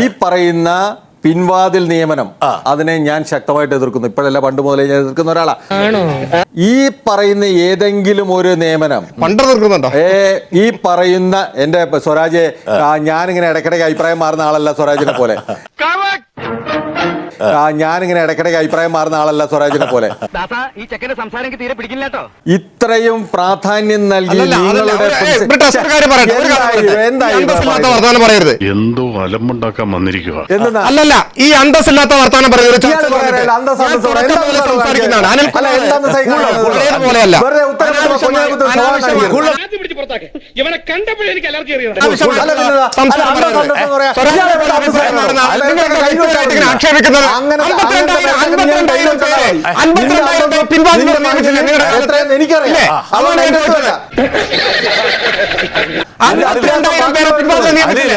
ഈ പറയുന്ന പിൻവാതിൽ നിയമനം അതിനെ ഞാൻ ശക്തമായിട്ട് എതിർക്കുന്നു. ഇപ്പോഴല്ല പണ്ട് മുതലേ ഞാൻ എതിർക്കുന്ന ഒരാളാണ് ഈ പറയുന്ന ഏതെങ്കിലും ഒരു നിയമനം പണ്ട് എതിർക്കുന്നുണ്ടോ? ഏ ഈ പറയുന്ന എന്റെ സ്വരാജ് ഞാനിങ്ങനെ ഇടയ്ക്കിടയ്ക്ക് അഭിപ്രായം മാറുന്ന ആളല്ല സ്വരാജിനെ പോലെ. ഞാനിങ്ങനെ ഇടയ്ക്കിടയ്ക്ക് അഭിപ്രായം മാറുന്ന ആളല്ല സ്വരാജിനെ പോലെ. ഈ ചെക്കന്റെ സംസാരം തീരെ പിടിക്കില്ല കേട്ടോ. ഇത്രയും പ്രാധാന്യം നൽകി നിങ്ങളുടെ എന്തോ അലമ്പുണ്ടാക്കാൻ വന്നിരിക്കുക അല്ലല്ല ഈ അന്തസ്സില്ലാത്ത വർത്തമാനം പറയുന്നത് ഇവനെ കണ്ടപ്പോഴെനിക്ക് അലർജി അറിയാം ആക്ഷേപിക്കുന്നത് എനിക്കറിയാം. പേരെ പിൻവാതിൽ നിയമിച്ചില്ലേ?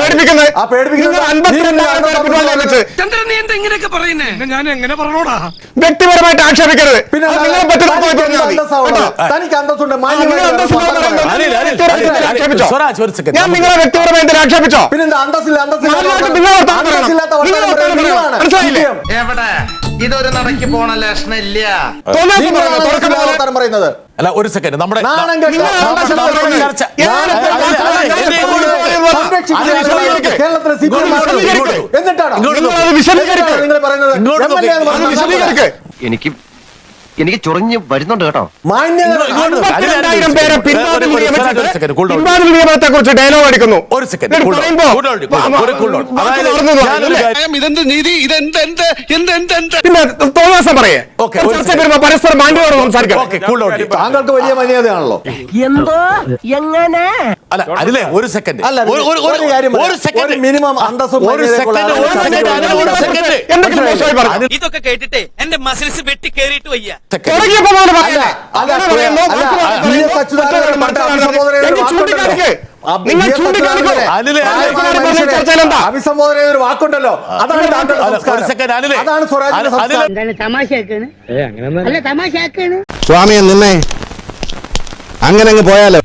പേടിപ്പിക്കുന്നത്. ആ പേടിപ്പിക്കുന്നത് നിങ്ങൾ അമ്പത്തിരണ്ടായിരം പേരെ പിൻവാതിൽ നിയമിച്ച്. ചന്ദ്രൻ നീ എന്താ ഇങ്ങനെയൊക്കെ പറയുന്നേ? ഞാൻ എങ്ങനെ പറഞ്ഞോടാ? വ്യക്തിപരമായിട്ട് ആക്ഷേപിക്കരുത്. പിന്നെ നിങ്ങളെ പറ്റുന്ന. ഞാൻ നിങ്ങളെ വ്യക്തിപരമായിട്ട് ആക്ഷേപിച്ചോ. നിങ്ങളാണ്. മനസ്സിലായില്ലേ? ഇതൊരു നടക്കി പോണ ലക്ഷണം ഇല്ല പറയുന്നത്. അല്ല ഒരു സെക്കൻഡ് നമ്മുടെ. കേരളത്തിലെ. എനിക്ക് എനിക്ക് ചൊറിഞ്ഞ് വരുന്നുണ്ട് കേട്ടോ. പേരെ പിൻവാതിൽ. നിയമത്തെ കുറിച്ച് ഡയലോഗ് അടിക്കുന്നു ഒരു സെക്കൻഡ് പിന്നെ പറയേ ചർച്ച. വരുമ്പോ പരസ്പരം മാന്യതയോടെ സംസാരിക്കാം. താങ്കൾക്ക് വലിയ മര്യാദയാണല്ലോ എന്തോ? എങ്ങനെ? അല്ല അനിലേ ഒരു സെക്കൻഡ് അല്ല, ഒരു- ഒരു ഒരു സെക്കൻഡ് മിനിമം ഇതൊക്കെ കേട്ടിട്ട് എന്റെ മസിൽസ് വെട്ടി കേറിയിട്ട് വയ്യ. നിങ്ങൾ ചൂണ്ടിക്കാണിക്കോ. അഭിസംബോധന ഒരു വാക്കുണ്ടല്ലോ. അതാണ് അതാണ് തമാശയാക്കാണ്? സ്വാമിയെ നിന്നെ. അങ്ങനെ അങ്ങ് പോയാലോ?